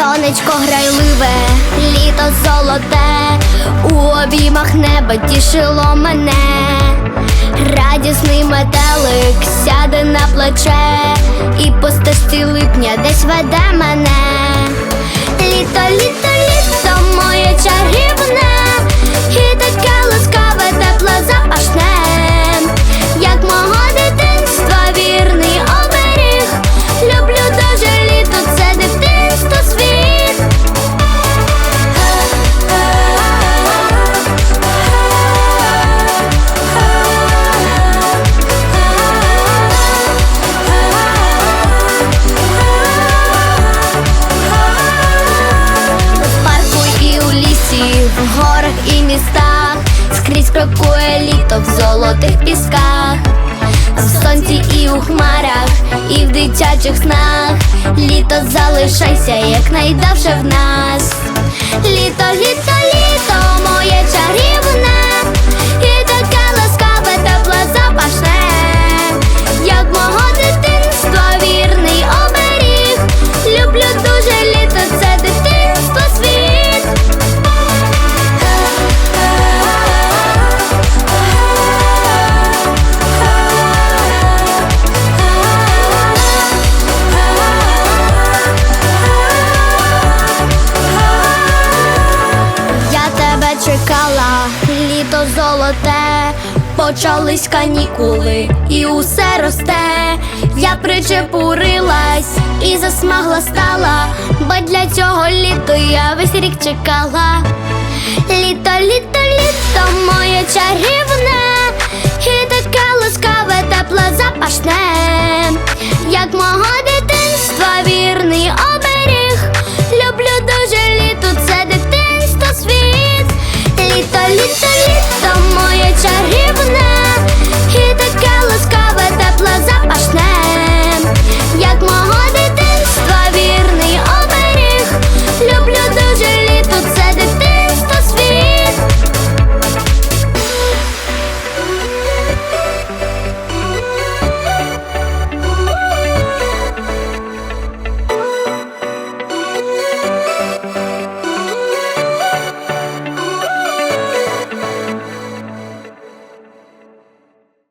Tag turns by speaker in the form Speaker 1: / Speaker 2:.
Speaker 1: сонечко грайливе, літо золоте, у обіймах неба тішило мене. Радісний метелик сяде на плече, і по липня десь веде мене. Літо, літо, скрізь крокує літо в золотих пісках, в сонці і у хмарах, і в дитячих снах. Літо залишайся, як найдовше в нас. Літо, літо, чекала, літо золоте, почались канікули, і усе росте. Я причепурилась і засмагла стала, бо для цього літо я весь рік чекала. Літо, літо, літо, моє чарівне,